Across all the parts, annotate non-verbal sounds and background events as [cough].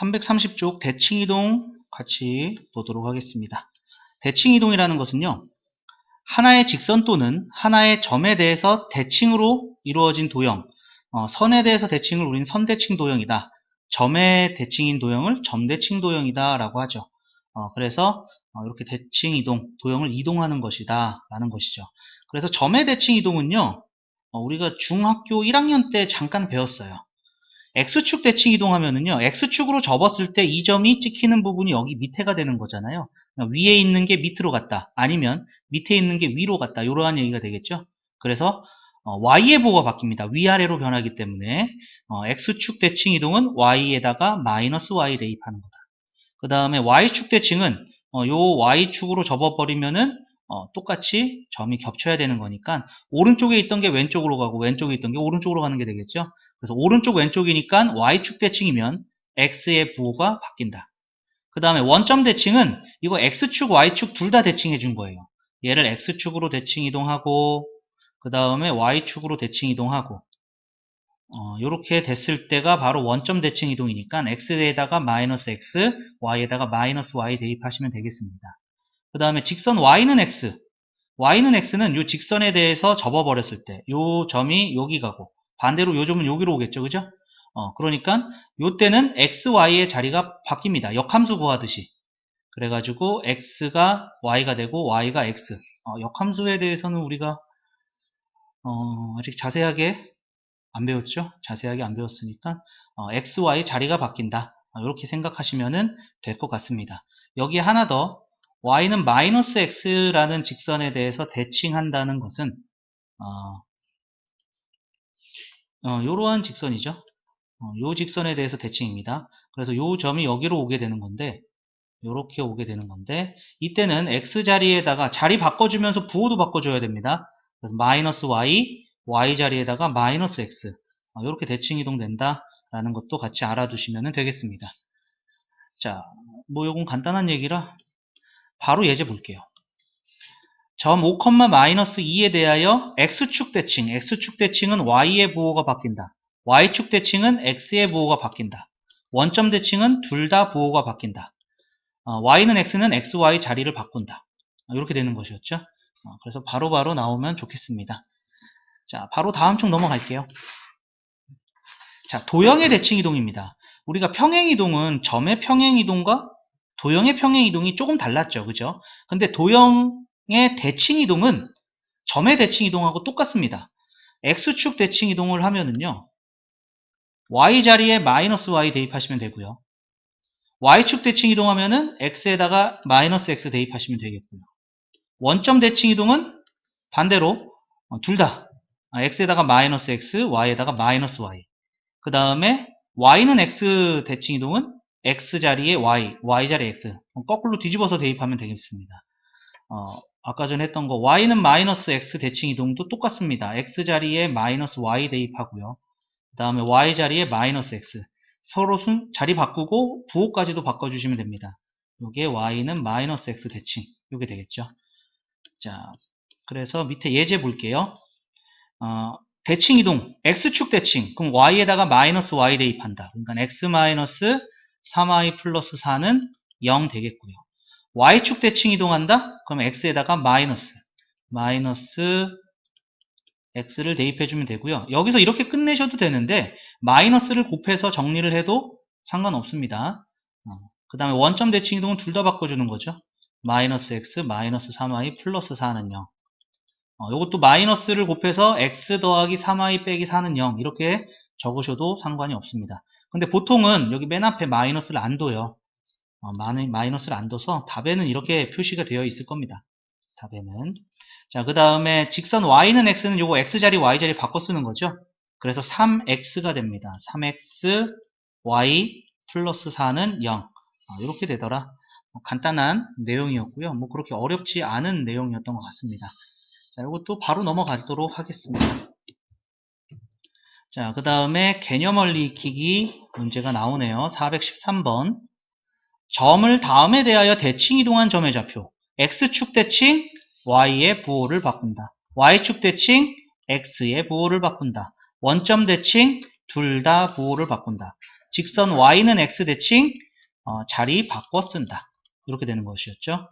330쪽 대칭 이동 같이 보도록 하겠습니다. 대칭 이동이라는 것은요. 하나의 직선 또는 하나의 점에 대해서 대칭으로 이루어진 도형, 어, 선에 대해서 대칭을 우리는 선대칭 도형이다. 점의 대칭인 도형을 점대칭 도형이다 라고 하죠. 어, 그래서 어, 이렇게 대칭 이동, 도형을 이동하는 것이다 라는 것이죠. 그래서 점의 대칭 이동은요. 어, 우리가 중학교 1학년 때 잠깐 배웠어요. X축 대칭 이동하면은요, X축으로 접었을 때 이 점이 찍히는 부분이 여기 밑에가 되는 거잖아요. 그러니까 위에 있는 게 밑으로 갔다. 아니면 밑에 있는 게 위로 갔다. 이러한 얘기가 되겠죠. 그래서 어, Y의 부호가 바뀝니다. 위아래로 변하기 때문에 어, X축 대칭 이동은 Y에다가 마이너스 Y 대입하는 거다. 그 다음에 Y축 대칭은 어, 요 Y축으로 접어버리면은 어, 똑같이 점이 겹쳐야 되는 거니까 오른쪽에 있던 게 왼쪽으로 가고 왼쪽에 있던 게 오른쪽으로 가는 게 되겠죠. 그래서 오른쪽 왼쪽이니까 Y축 대칭이면 X의 부호가 바뀐다. 그 다음에 원점 대칭은 이거 X축, Y축 둘 다 대칭해 준 거예요. 얘를 X축으로 대칭 이동하고 그 다음에 Y축으로 대칭 이동하고 어, 이렇게 됐을 때가 바로 원점 대칭 이동이니까 X에다가 마이너스 X, Y에다가 마이너스 Y 대입하시면 되겠습니다. 그 다음에 직선 y는 x. y는 x는 이 직선에 대해서 접어버렸을 때, 이 점이 여기 가고, 반대로 이 점은 여기로 오겠죠. 그죠? 어, 그러니까, 이때는 x, y의 자리가 바뀝니다. 역함수 구하듯이. 그래가지고, x가 y가 되고, y가 x. 어, 역함수에 대해서는 우리가, 어, 아직 자세하게 안 배웠죠? 자세하게 안 배웠으니까, 어, x, y 자리가 바뀐다. 이렇게 생각하시면 될 것 같습니다. 여기에 하나 더, y는 마이너스 x라는 직선에 대해서 대칭한다는 것은 어, 어, 이러한 직선이죠. 어, 요 직선에 대해서 대칭입니다. 그래서 요 점이 여기로 오게 되는 건데 이렇게 오게 되는 건데 이때는 x 자리에다가 자리 바꿔주면서 부호도 바꿔줘야 됩니다. 그래서 마이너스 y, y 자리에다가 마이너스 x 이렇게 대칭 이동된다 라는 것도 같이 알아두시면 되겠습니다. 자, 뭐 요건 간단한 얘기라 바로 예제 볼게요. 점 5, 마이너스 2에 대하여 x축 대칭, x축 대칭은 y의 부호가 바뀐다. y축 대칭은 x의 부호가 바뀐다. 원점 대칭은 둘 다 부호가 바뀐다. 어, y는 x는 xy 자리를 바꾼다. 이렇게 되는 것이었죠. 어, 그래서 바로바로 바로 나오면 좋겠습니다. 자, 바로 다음 쪽 넘어갈게요. 자, 도형의 대칭 이동입니다. 우리가 평행 이동은 점의 평행 이동과 도형의 평행 이동이 조금 달랐죠. 그죠? 근데 도형의 대칭 이동은 점의 대칭 이동하고 똑같습니다. x축 대칭 이동을 하면은요. y 자리에 마이너스 y 대입하시면 되고요. y축 대칭 이동하면은 x에다가 마이너스 x 대입하시면 되겠고요. 원점 대칭 이동은 반대로 어, 둘다 아, x에다가 마이너스 x, y에다가 마이너스 y. 그 다음에 y는 x 대칭 이동은 x 자리에 y, y 자리에 x 거꾸로 뒤집어서 대입하면 되겠습니다. 어, 아까 전에 했던 거 y는 마이너스 x 대칭 이동도 똑같습니다. x 자리에 마이너스 y 대입하고요. 그 다음에 y 자리에 마이너스 x 서로 순, 자리 바꾸고 부호까지도 바꿔주시면 됩니다. 요게 y는 마이너스 x 대칭 요게 되겠죠. 자, 그래서 밑에 예제 볼게요. 어, 대칭 이동 x축 대칭 그럼 y에다가 마이너스 y 대입한다. 그러니까 x 마이너스 3y 플러스 4는 0 되겠고요. y축 대칭 이동한다? 그럼 x에다가 마이너스 마이너스 x를 대입해주면 되고요. 여기서 이렇게 끝내셔도 되는데 마이너스를 곱해서 정리를 해도 상관없습니다. 어, 그 다음에 원점 대칭 이동은 둘 다 바꿔주는 거죠. 마이너스 x 마이너스 3y 플러스 4는 0 어, 이것도 마이너스를 곱해서 x 더하기 3y 빼기 4는 0 이렇게 적으셔도 상관이 없습니다. 근데 보통은 여기 맨 앞에 마이너스를 안 둬요. 어, 마이너스를 안 둬서 답에는 이렇게 표시가 되어 있을 겁니다. 답에는. 자, 그 다음에 직선 y는 x는 요거 x자리 y자리 바꿔 쓰는 거죠. 그래서 3x가 됩니다. 3x y 플러스 4는 0. 어, 이렇게 되더라. 뭐 간단한 내용이었고요. 뭐 그렇게 어렵지 않은 내용이었던 것 같습니다. 자, 이것도 바로 넘어가도록 하겠습니다. 자, 그 다음에 개념원리 익히기 문제가 나오네요. 413번. 점을 다음에 대하여 대칭 이동한 점의 좌표. x축 대칭 y의 부호를 바꾼다. y축 대칭 x의 부호를 바꾼다. 원점 대칭 둘 다 부호를 바꾼다. 직선 y는 x 대칭 어, 자리 바꿔 쓴다. 이렇게 되는 것이었죠.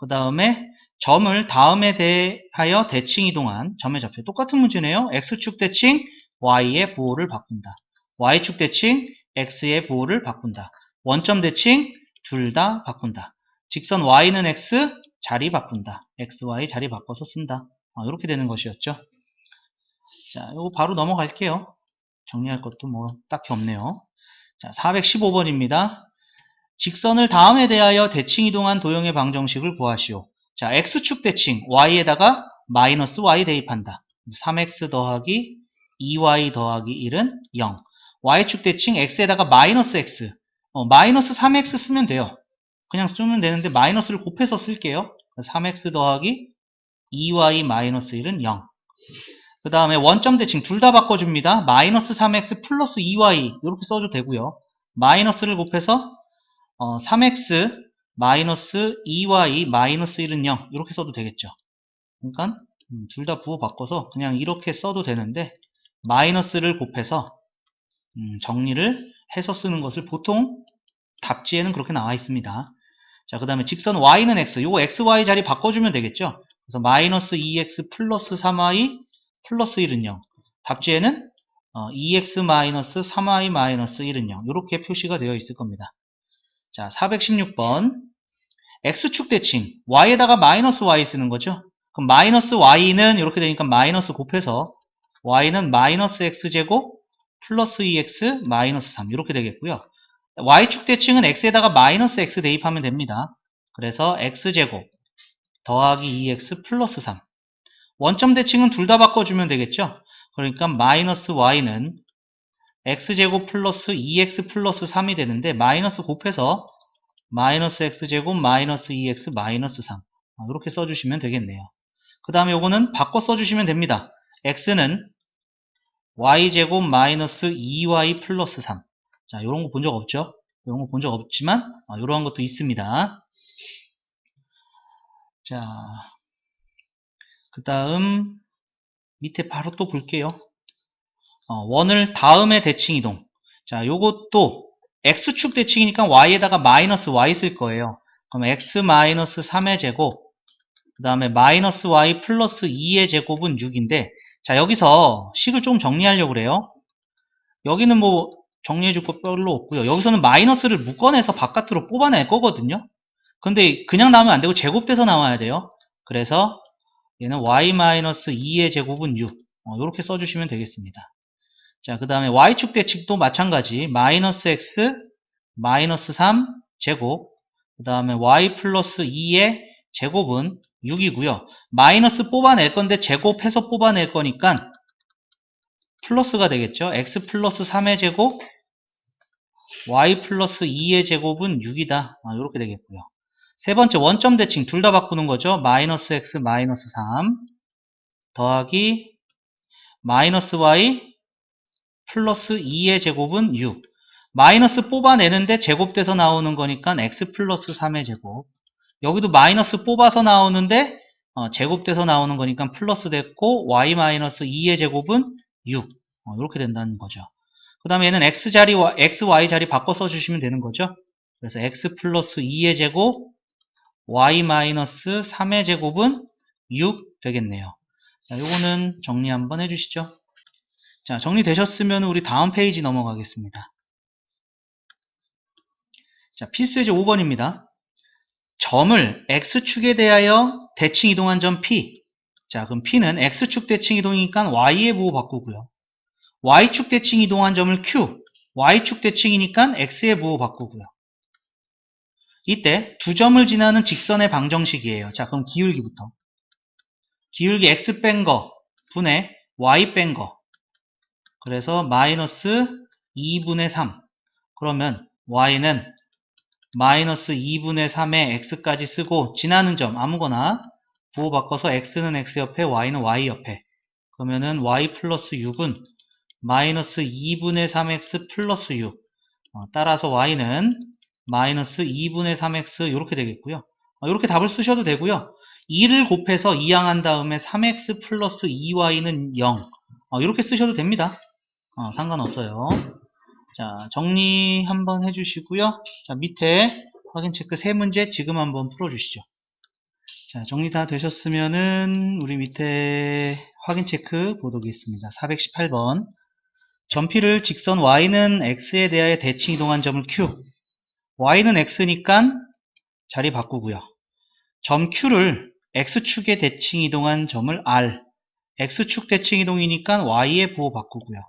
그 다음에 점을 다음에 대하여 대칭 이동한 점의 좌표 똑같은 문제네요. x축 대칭 y의 부호를 바꾼다. y축 대칭 x의 부호를 바꾼다. 원점 대칭 둘 다 바꾼다. 직선 y는 x 자리 바꾼다. x, y 자리 바꿔서 쓴다. 어, 이렇게 되는 것이었죠. 자, 이거 바로 넘어갈게요. 정리할 것도 뭐 딱히 없네요. 자, 415번입니다. 직선을 다음에 대하여 대칭 이동한 도형의 방정식을 구하시오. 자, x축 대칭 y에다가 마이너스 y 대입한다. 3x 더하기 2y 더하기 1은 0. y축 대칭 x에다가 마이너스 x. 어, 마이너스 3x 쓰면 돼요. 그냥 쓰면 되는데 마이너스를 곱해서 쓸게요. 3x 더하기 2y 마이너스 1은 0. 그 다음에 원점 대칭 둘 다 바꿔줍니다. 마이너스 3x 플러스 2y 이렇게 써도 되고요. 마이너스를 곱해서 어, 3x 마이너스 2y 마이너스 1은 0 이렇게 써도 되겠죠. 그러니까 둘 다 부호 바꿔서 그냥 이렇게 써도 되는데 마이너스를 곱해서 음, 정리를 해서 쓰는 것을 보통 답지에는 그렇게 나와 있습니다. 자, 그 다음에 직선 y는 x, 요거 xy 자리 바꿔주면 되겠죠? 그래서 마이너스 2x 플러스 3y 플러스 1은 0. 답지에는 어, 2x 마이너스 3y 마이너스 1은 0. 이렇게 표시가 되어 있을 겁니다. 자, 416번. x축 대칭. y에다가 마이너스 y 쓰는 거죠? 그럼 마이너스 y는 이렇게 되니까 마이너스 곱해서 y는 마이너스 x제곱 플러스 2x 마이너스 3 이렇게 되겠고요. y축 대칭은 x에다가 마이너스 x 대입하면 됩니다. 그래서 x제곱 더하기 2x 플러스 3 원점 대칭은 둘 다 바꿔주면 되겠죠? 그러니까 마이너스 y는 x제곱 플러스 2x 플러스 3이 되는데 마이너스 곱해서 마이너스 x제곱 마이너스 2x 마이너스 3 이렇게 써주시면 되겠네요. 그 다음에 요거는 바꿔 써주시면 됩니다. X는 y제곱 마이너스 2y 플러스 3 자, 요런 거 본 적 없죠? 요런 거 본 적 없지만 어, 요런 것도 있습니다. 자, 그 다음 밑에 바로 또 볼게요. 어, 원을 다음에 대칭 이동. 자, 요것도 x축 대칭이니까 y에다가 마이너스 y 쓸 거예요. 그럼 x 마이너스 3의 제곱, 그 다음에 마이너스 y 플러스 2의 제곱은 6인데, 자, 여기서 식을 좀 정리하려고 그래요. 여기는 뭐 정리해줄 거 별로 없고요. 여기서는 마이너스를 묶어내서 바깥으로 뽑아낼 거거든요. 근데 그냥 나오면 안 되고 제곱돼서 나와야 돼요. 그래서 얘는 y-2의 제곱은 6. 어, 이렇게 써주시면 되겠습니다. 자, 그 다음에 y축 대칭도 마찬가지. 마이너스 x, 마이너스 3 제곱. 그 다음에 y 플러스 2의 제곱은 6이고요. 마이너스 뽑아낼 건데 제곱해서 뽑아낼 거니까 플러스가 되겠죠. x 플러스 3의 제곱, y 플러스 2의 제곱은 6이다. 아, 이렇게 되겠고요. 세 번째 원점 대칭 둘 다 바꾸는 거죠. 마이너스 x 마이너스 3 더하기 마이너스 y 플러스 2의 제곱은 6. 마이너스 뽑아내는데 제곱돼서 나오는 거니까 x 플러스 3의 제곱. 여기도 마이너스 뽑아서 나오는데 어, 제곱돼서 나오는 거니까 플러스 됐고 y 마이너스 2의 제곱은 6. 어, 이렇게 된다는 거죠. 그 다음에 얘는 x 자리, x, y 자리 바꿔 써주시면 되는 거죠. 그래서 x 플러스 2의 제곱, y 마이너스 3의 제곱은 6 되겠네요. 자, 요거는 정리 한번 해주시죠. 자, 정리되셨으면 우리 다음 페이지 넘어가겠습니다. 자, 필수예제 5번입니다. 점을 x축에 대하여 대칭 이동한 점 P. 자, 그럼 P는 x축 대칭 이동이니까 y의 부호 바꾸고요. y축 대칭 이동한 점을 q, y축 대칭이니까 x의 부호 바꾸고요. 이때 두 점을 지나는 직선의 방정식이에요. 자, 그럼 기울기부터. 기울기 x 뺀 거 분의 y 뺀 거. 그래서 마이너스 2분의 3. 그러면 y는 마이너스 2분의 3에 x까지 쓰고 지나는 점 아무거나 부호 바꿔서 x는 x 옆에 y는 y 옆에 그러면은 y 플러스 6은 마이너스 2분의 3x 플러스 6 어, 따라서 y는 마이너스 2분의 3x 이렇게 되겠고요. 이렇게 답을 쓰셔도 되고요. 2를 곱해서 이항한 다음에 3x 플러스 2y는 0 어, 이렇게 쓰셔도 됩니다. 어, 상관없어요. 자, 정리 한번 해주시고요. 자, 밑에 확인 체크 세 문제 지금 한번 풀어주시죠. 자, 정리 다 되셨으면은 우리 밑에 확인 체크 보도록 겠습니다 418번. 점피를 직선 y는 x에 대하여 대칭 이동한 점을 q. y는 x니까 자리 바꾸고요. 점 q를 x축에 대칭 이동한 점을 r. x축 대칭 이동이니까 y에 부호 바꾸고요.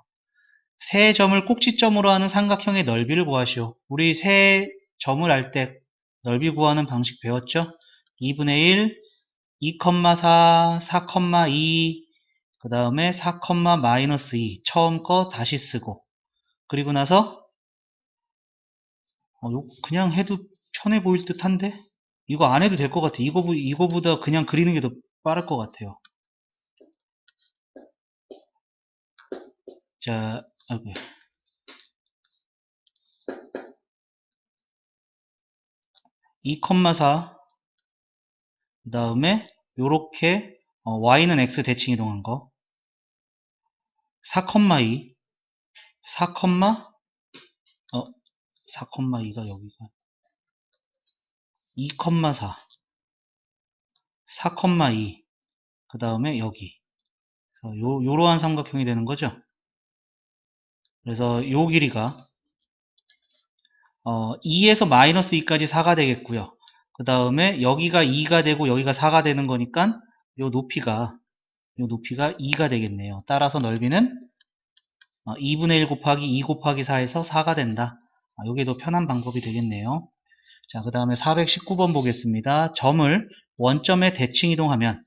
세 점을 꼭지점으로 하는 삼각형의 넓이를 구하시오. 우리 세 점을 할 때 넓이 구하는 방식 배웠죠? 2분의 1, 2,4, 4,2, 그 다음에 4, 마이너스 2 처음 거 다시 쓰고 그리고 나서 어, 요- 그냥 해도 편해 보일 듯한데 이거 안 해도 될 것 같아. 이거 이거보다 그냥 그리는 게 더 빠를 것 같아요. 자, 아이고. 2,4그 다음에 요렇게 어, y는 x 대칭 이동한 거. 4,2 4, 어, 4,2가 여기가 2,4 4,2 그 다음에 여기. 그래서 요, 요러한 삼각형이 되는 거죠 그래서 요 길이가 어, 2에서 마이너스 2까지 4가 되겠고요 그 다음에 여기가 2가 되고 여기가 4가 되는 거니까 요 높이가 요 높이가 2가 되겠네요 따라서 넓이는 어, 2분의 1 곱하기 2 곱하기 4에서 4가 된다 아, 요게 더 편한 방법이 되겠네요 자, 그 다음에 419번 보겠습니다. 점을 원점에 대칭 이동하면,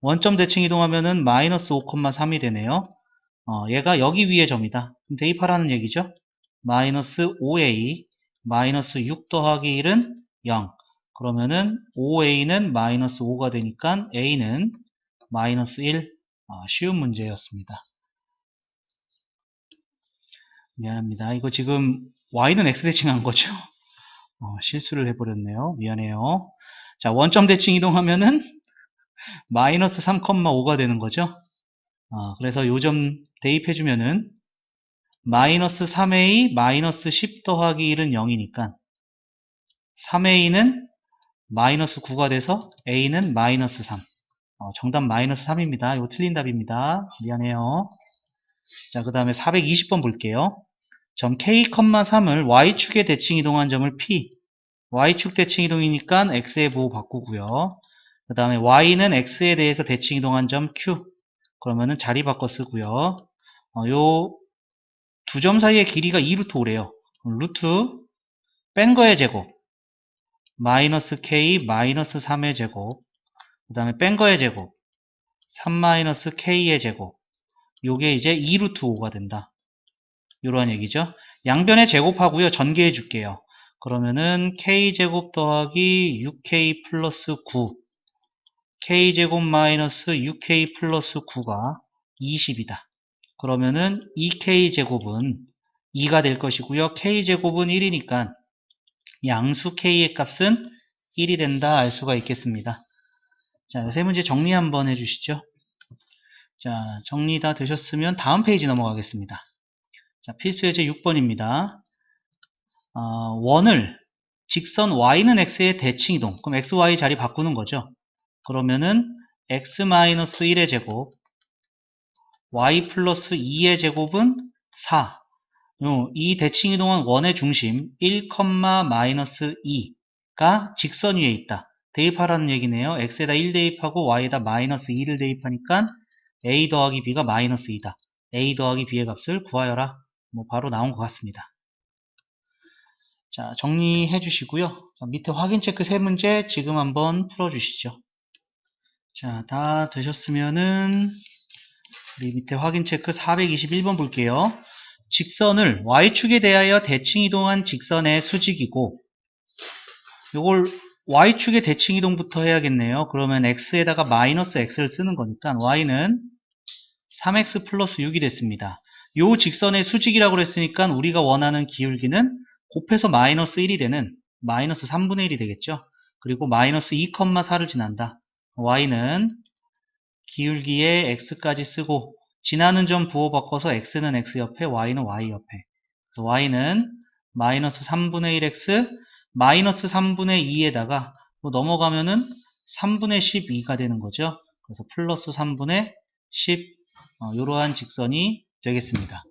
원점 대칭 이동하면은 마이너스 5,3이 되네요. 어, 얘가 여기 위에 점이다. 그럼 대입하라는 얘기죠. 마이너스 5a, 마이너스 6 더하기 1은 0. 그러면은 5a는 마이너스 5가 되니까 a는 마이너스 1. 어, 쉬운 문제였습니다. 미안합니다. 이거 지금 y는 x 대칭한 거죠? [laughs] 어, 실수를 해버렸네요. 미안해요. 자, 원점 대칭 이동하면은 마이너스 3,5가 되는 거죠. 어, 그래서 요점 대입해주면은 마이너스 3a 마이너스 10 더하기 1은 0이니까 3a는 마이너스 9가 돼서 a는 마이너스 3. 어, 정답 마이너스 3입니다. 이거 틀린 답입니다. 미안해요. 자, 그 다음에 420번 볼게요. 점 K, 3을 Y축에 대칭 이동한 점을 P. Y축 대칭 이동이니까 X의 부호 바꾸고요. 그 다음에 Y는 X에 대해서 대칭 이동한 점 Q. 그러면은 자리 바꿔 쓰고요. 어, 요두 점 사이의 길이가 2루트 5래요. 루트 뺀 거의 제곱. 마이너스 K 마이너스 3의 제곱. 그 다음에 뺀 거의 제곱. 3 마이너스 K의 제곱. 요게 이제 2루트 5가 된다. 이러한 얘기죠. 양변에 제곱하고요. 전개해 줄게요. 그러면은 k제곱 더하기 6k 플러스 9 k제곱 마이너스 6k 플러스 9가 20이다. 그러면은 2k제곱은 2가 될 것이고요. k제곱은 1이니까 양수 k의 값은 1이 된다 알 수가 있겠습니다. 자, 세 문제 정리 한번 해주시죠. 자, 정리 다 되셨으면 다음 페이지 넘어가겠습니다. 자, 필수 예제 6번입니다. 어, 원을 직선 y는 x의 대칭 이동. 그럼 x, y 자리 바꾸는 거죠. 그러면은 x-1의 제곱 y 플러스 2의 제곱은 4. 요, 이 대칭 이동한 원의 중심 1, 마이너스 2가 직선 위에 있다. 대입하라는 얘기네요. x에다 1 대입하고 y에다 마이너스 2를 대입하니까 a 더하기 b가 마이너스 2다. a 더하기 b의 값을 구하여라. 뭐 바로 나온 것 같습니다. 자, 정리해 주시고요. 자, 밑에 확인 체크 세 문제 지금 한번 풀어 주시죠. 자, 다 되셨으면은 우리 밑에 확인 체크 421번 볼게요. 직선을 y축에 대하여 대칭 이동한 직선의 수직이고 요걸 y축의 대칭 이동부터 해야겠네요. 그러면 x에다가 마이너스 x를 쓰는 거니까 y는 3x 플러스 6이 됐습니다. 요 직선의 수직이라고 그랬으니까 우리가 원하는 기울기는 곱해서 마이너스 1이 되는 마이너스 3분의 1이 되겠죠. 그리고 마이너스 2,4를 지난다. Y는 기울기에 x까지 쓰고 지나는 점 부호 바꿔서 x는 x 옆에 y는 y 옆에 그래서 y는 마이너스 3분의 1x 마이너스 3분의 2에다가 뭐 넘어가면은 3분의 12가 되는 거죠. 그래서 플러스 3분의 10 어, 이러한 직선이 되겠습니다.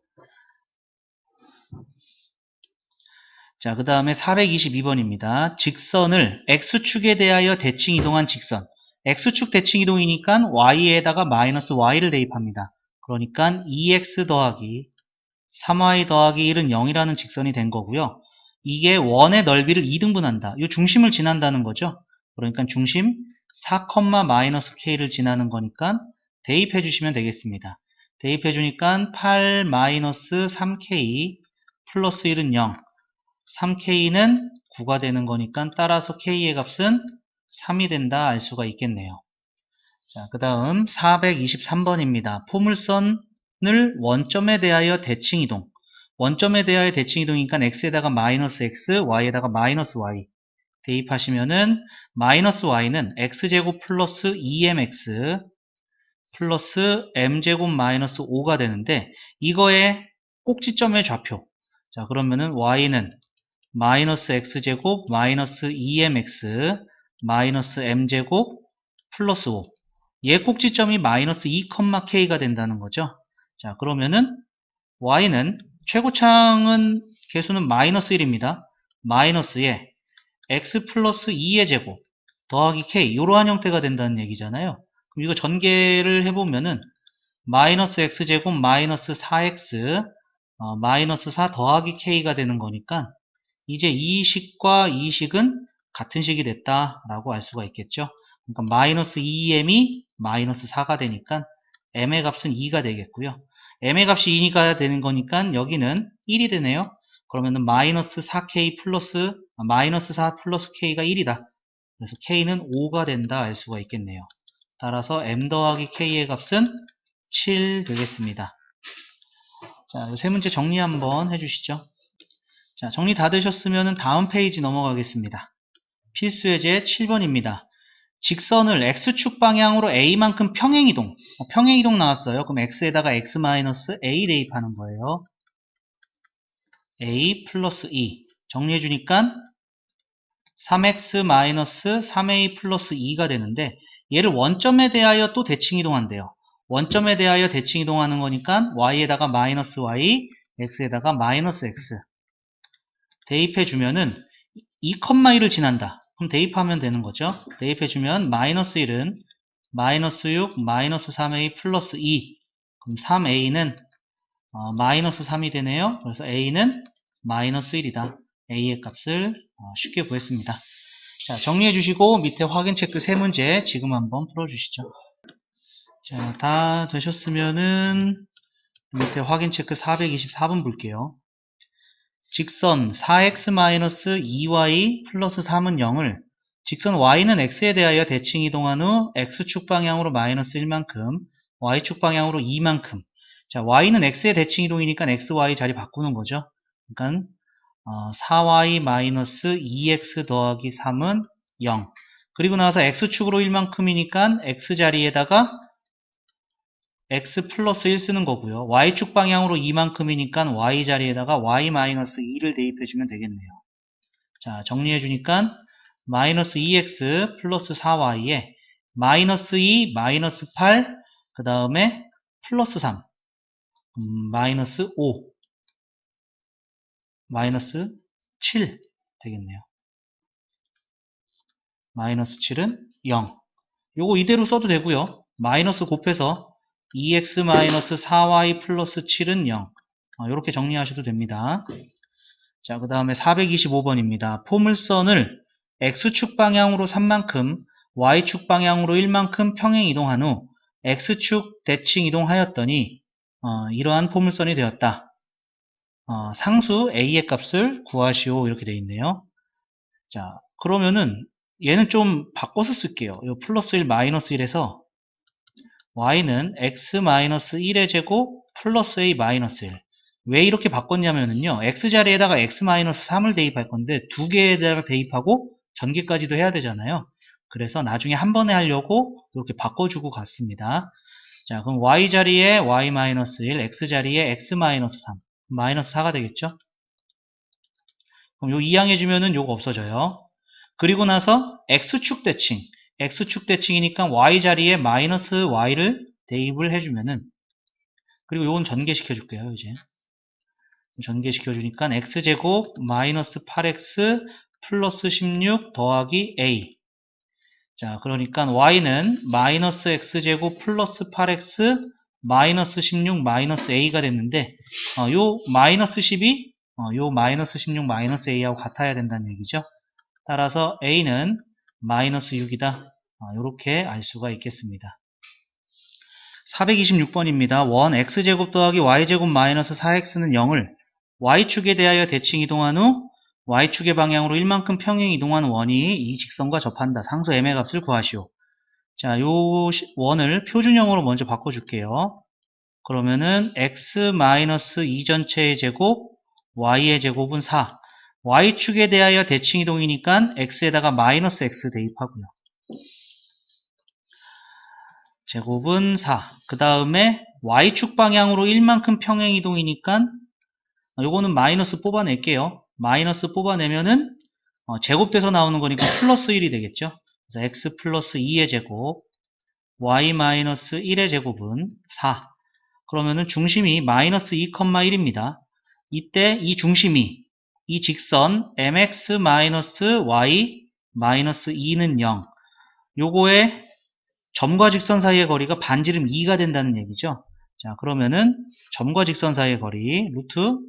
자, 그 다음에 422번입니다. 직선을 x축에 대하여 대칭 이동한 직선. X축 대칭 이동이니까 y에다가 마이너스 y를 대입합니다. 그러니까 2x 더하기 3y 더하기 1은 0이라는 직선이 된 거고요. 이게 원의 넓이를 2등분한다. 이 중심을 지난다는 거죠. 그러니까 중심 4, 마이너스 k를 지나는 거니까 대입해 주시면 되겠습니다. 대입해 주니까 8 마이너스 3k 플러스 1은 0. 3k는 9가 되는 거니까 따라서 k의 값은 3이 된다 알 수가 있겠네요. 자, 그 다음 423번입니다. 포물선을 원점에 대하여 대칭 이동. 원점에 대하여 대칭 이동이니까 x에다가 마이너스 x, y에다가 마이너스 y 대입하시면은 마이너스 y는 x제곱 플러스 2mx 플러스 m제곱 마이너스 5가 되는데 이거의 꼭지점의 좌표 자 그러면은 y는 마이너스 x제곱 마이너스 2mx 마이너스 m제곱 플러스 5. 얘 꼭지점이 마이너스 2,k가 된다는 거죠. 자 그러면은 y는 최고창은 개수는 마이너스 1입니다. 마이너스에 x 플러스 2의 제곱 더하기 k 이러한 형태가 된다는 얘기잖아요. 그럼 이거 전개를 해보면은 마이너스 x제곱 마이너스 4x 어, 마이너스 4 더하기 k가 되는 거니까 이제 이 식과 이 식은 같은 식이 됐다라고 알 수가 있겠죠. 그러니까 마이너스 2m이 마이너스 4가 되니까 m의 값은 2가 되겠고요. m의 값이 2가 되는 거니까 여기는 1이 되네요. 그러면은 마이너스 4k 플러스 아, 마이너스 4 플러스 k가 1이다. 그래서 k는 5가 된다 알 수가 있겠네요. 따라서 m 더하기 k의 값은 7 되겠습니다. 자, 세 문제 정리 한번 해주시죠. 자, 정리 다 되셨으면 다음 페이지 넘어가겠습니다. 필수 예제 7번입니다. 직선을 x축 방향으로 a만큼 평행이동, 어, 평행이동 나왔어요. 그럼 x에다가 x-a 대입하는 거예요. a 플러스 2 정리해주니까 3x-3a 플러스 2가 되는데 얘를 원점에 대하여 또 대칭 이동한대요. 원점에 대하여 대칭 이동하는 거니까 y에다가 마이너스 y, x에다가 마이너스 x 대입해 주면은 2,1을 지난다. 그럼 대입하면 되는 거죠. 대입해 주면 마이너스 1은 마이너스 6, 마이너스 3a 플러스 2 그럼 3a는 어, 마이너스 3이 되네요. 그래서 a는 마이너스 1이다. a의 값을 어, 쉽게 구했습니다. 자, 정리해 주시고 밑에 확인 체크 세 문제 지금 한번 풀어 주시죠. 자, 다 되셨으면은 밑에 확인 체크 424번 볼게요. 직선 4x-2y 플러스 3은 0을 직선 y는 x에 대하여 대칭 이동한 후 x축 방향으로 마이너스 1만큼 y축 방향으로 2만큼 자 y는 x의 대칭 이동이니까 x, y 자리 바꾸는 거죠. 그러니까 어, 4y 마이너스 2x 더하기 3은 0 그리고 나서 x축으로 1만큼이니까 x 자리에다가 x 플러스 1 쓰는 거고요. y축 방향으로 2만큼이니까 y 자리에다가 y 마이너스 2를 대입해주면 되겠네요. 자, 정리해주니까 마이너스 2x 플러스 4y에 마이너스 2, 마이너스 8, 그 다음에 플러스 3, 음, 마이너스 5, 마이너스 7 되겠네요. 마이너스 7은 0. 요거 이대로 써도 되고요. 마이너스 곱해서 2x-4y 플러스 7은 0. 이렇게 정리하셔도 됩니다. 자, 그 다음에 425번입니다. 포물선을 x축 방향으로 3만큼, y축 방향으로 1만큼 평행 이동한 후 x축 대칭 이동하였더니 어, 이러한 포물선이 되었다. 어, 상수 a의 값을 구하시오 이렇게 되어 있네요. 자, 그러면은 얘는 좀 바꿔서 쓸게요. 이 플러스 1, 마이너스 1에서 y는 x-1의 제곱 플러스 a-1 왜 이렇게 바꿨냐면요 x자리에다가 x-3을 대입할 건데 두 개에다가 대입하고 전개까지도 해야 되잖아요. 그래서 나중에 한 번에 하려고 이렇게 바꿔주고 갔습니다. 자, 그럼 y 자리에 y-1, x 자리에 x-3, 마이너스 4가 되겠죠? 그럼 요 이항해주면은 요거 없어져요. 그리고 나서 x축 대칭, x축 대칭이니까 y 자리에 마이너스 y를 대입을 해주면은 그리고 요건 전개시켜 줄게요, 이제. 전개시켜 주니까 x제곱 마이너스 8x 플러스 16 더하기 a 자 그러니까 y는 마이너스 x제곱 플러스 8x 마이너스 16 마이너스 a가 됐는데 어, 요 마이너스 10이 어, 요 마이너스 16 마이너스 a하고 같아야 된다는 얘기죠 따라서 a는 마이너스 6이다 이렇게 알 수가 있겠습니다 426번입니다. 원 x제곱 더하기 y제곱 마이너스 4x는 0을 y축에 대하여 대칭 이동한 후 y축의 방향으로 1만큼 평행 이동한 원이 이 직선과 접한다. 상수 m의 값을 구하시오. 자, 요 시- 원을 표준형으로 먼저 바꿔줄게요. 그러면은 x 마이너스 2 전체의 제곱 y의 제곱은 4. Y축에 대하여 대칭 이동이니까 x에다가 마이너스 x 대입하고요. 제곱은 4. 그 다음에 y축 방향으로 1만큼 평행 이동이니까 요거는 마이너스 뽑아낼게요. 마이너스 뽑아내면은 어, 제곱돼서 나오는 거니까 플러스 1이 되겠죠. 그래서 x 플러스 2의 제곱 y 마이너스 1의 제곱은 4. 그러면은 중심이 마이너스 2,1입니다. 이때 이 중심이 이 직선 mx 마이너스 y 마이너스 2는 0. 요거의 점과 직선 사이의 거리가 반지름 2가 된다는 얘기죠. 자, 그러면은 점과 직선 사이의 거리 루트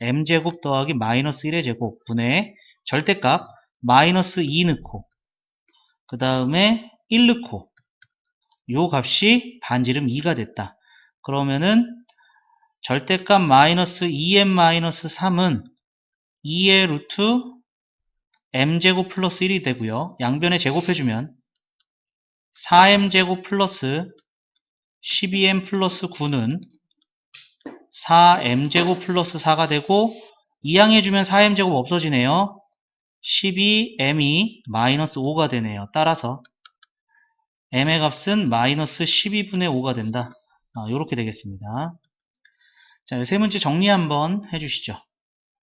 m제곱 더하기 마이너스 1의 제곱 분의 절대값 마이너스 2 넣고 그 다음에 1 넣고 요 값이 반지름 2가 됐다. 그러면은 절대값 마이너스 2m 마이너스 3은 2의 루트 m제곱 플러스 1이 되고요. 양변에 제곱해주면 4m제곱 플러스 12m 플러스 9는 4m제곱 플러스 4가 되고 이항해주면 4m제곱 없어지네요. 12m이 마이너스 5가 되네요. 따라서 m의 값은 마이너스 12분의 5가 된다. 이렇게 되겠습니다. 자, 세 문제 정리 한번 해주시죠.